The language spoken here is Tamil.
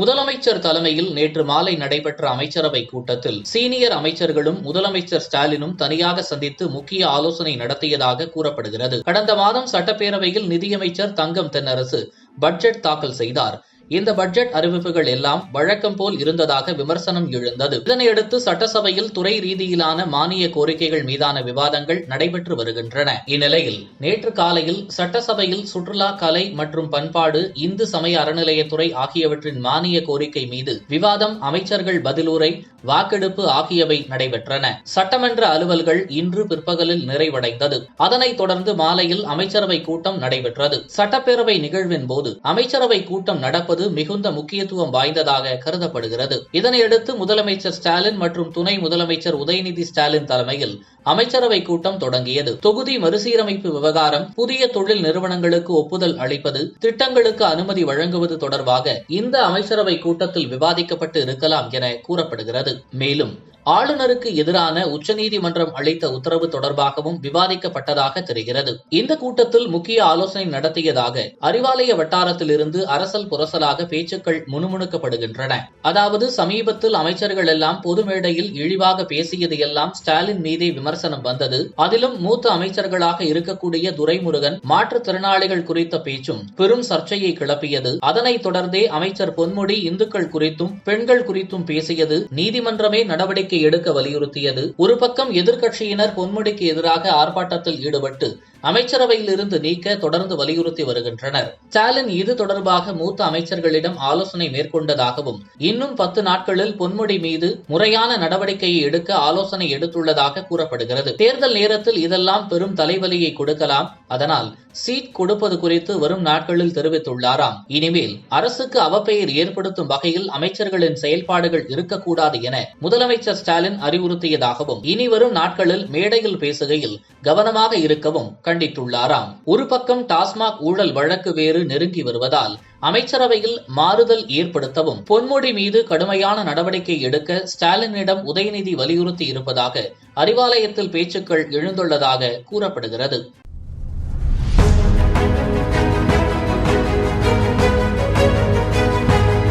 முதலமைச்சர் தலைமையில் நேற்று மாலை நடைபெற்ற அமைச்சரவை கூட்டத்தில் சீனியர் அமைச்சர்களும் முதலமைச்சர் ஸ்டாலினும் தனியாக சந்தித்து முக்கிய ஆலோசனை நடத்தியதாக கூறப்படுகிறது. கடந்த மாதம் சட்டப்பேரவையில் நிதியமைச்சர் தங்கம் தென்னரசு பட்ஜெட் தாக்கல் செய்தார். இந்த பட்ஜெட் அறிவிப்புகள் எல்லாம் வழக்கம் போல் இருந்ததாக விமர்சனம் எழுந்தது. இதனையடுத்து சட்டசபையில் துறை ரீதியிலான மானிய கோரிக்கைகள் மீதான விவாதங்கள் நடைபெற்று வருகின்றன. இந்நிலையில் நேற்று காலையில் சட்டசபையில் சுற்றுலா கலை மற்றும் பண்பாடு இந்து சமய அறநிலையத்துறை ஆகியவற்றின் மானிய கோரிக்கை மீது விவாதம் அமைச்சர்கள் பதிலுரை வாக்கெடுப்பு ஆகியவை நடைபெற்றன. சட்டமன்ற அலுவல்கள் இன்று பிற்பகலில் நிறைவடைந்தது. அதனைத் தொடர்ந்து மாலையில் அமைச்சரவை கூட்டம் நடைபெற்றது. சட்டப்பேரவை நிகழ்வின் போது அமைச்சரவை கூட்டம் நடப்பது மிகுந்த முக்கியத்துவம் வாய்ந்ததாக கருதப்படுகிறது. இதனையடுத்து முதலமைச்சர் ஸ்டாலின் மற்றும் துணை முதலமைச்சர் உதயநிதி ஸ்டாலின் தலைமையில் அமைச்சரவை கூட்டம் தொடங்கியது. தொகுதி மறுசீரமைப்பு விவகாரம் புதிய தொழில் நிறுவனங்களுக்கு ஒப்புதல் அளிப்பது திட்டங்களுக்கு அனுமதி வழங்குவது தொடர்பாக இந்த அமைச்சரவை கூட்டத்தில் விவாதிக்கப்பட்டு இருக்கலாம் என கூறப்படுகிறது. மேலும் ஆளுநருக்கு எதிரான உச்சநீதிமன்றம் அளித்த உத்தரவு தொடர்பாகவும் விவாதிக்கப்பட்டதாக தெரிகிறது. இந்த கூட்டத்தில் முக்கிய ஆலோசனை நடத்தியதாக அறிவாலய வட்டாரத்திலிருந்து அரசல் புரசலாக பேச்சுக்கள் முணுமுணுக்கப்படுகின்றன. அதாவது சமீபத்தில் அமைச்சர்கள் எல்லாம் பொது மேடையில் இழிவாக பேசியது எல்லாம் ஸ்டாலின் மீதே விமர்சனம் வந்தது. அதிலும் மூத்த அமைச்சர்களாக இருக்கக்கூடிய துரைமுருகன் மாற்றுத்திறனாளிகள் குறித்த பேச்சும் பெரும் சர்ச்சையை கிளப்பியது. அதனைத் தொடர்ந்தே அமைச்சர் பொன்முடி இந்துக்கள் குறித்தும் பெண்கள் குறித்தும் பேசியது நீதிமன்றமே நடவடிக்கை எடுக்க வலியுறுத்தியது. ஒரு பக்கம் எதிர்க்கட்சியினர் பொன்முடிக்கு எதிராக ஆர்ப்பாட்டத்தில் ஈடுபட்டு அமைச்சரவையில் இருந்து நீக்க தொடர்ந்து வலியுறுத்தி வருகின்றனர். ஸ்டாலின் இது தொடர்பாக மூத்த அமைச்சர்களிடம் ஆலோசனை மேற்கொண்டதாகவும் இன்னும் பத்து நாட்களில் பொன்முடி மீது முறையான நடவடிக்கையை எடுக்க ஆலோசனை எடுத்துள்ளதாக கூறப்படுகிறது. தேர்தல் நேரத்தில் இதெல்லாம் பெரும் தலைவலியை கொடுக்கலாம். அதனால் சீட் கொடுப்பது குறித்து வரும் நாட்களில் தெரிவித்துள்ளாராம். இனிமேல் அரசுக்கு அவப்பெயர் ஏற்படுத்தும் வகையில் அமைச்சர்களின் செயல்பாடுகள் இருக்கக்கூடாது என முதலமைச்சர் ஸ்டாலின் அறிவுறுத்தியதாகவும் இனி வரும் நாட்களில் மேடையில் பேசுகையில் கவனமாக இருக்கவும் கண்டித்துள்ளாராம். ஒரு பக்கம் டாஸ்மாக் ஊழல் வழக்கு வேறு நெருங்கி வருவதால் அமைச்சரவையில் மாறுதல் ஏற்படுத்தவும் பொன்முடி மீது கடுமையான நடவடிக்கை எடுக்க ஸ்டாலினிடம் உதயநிதி வலியுறுத்தி இருப்பதாக அறிவாலயத்தில் பேச்சுக்கள் எழுந்துள்ளதாக கூறப்படுகிறது.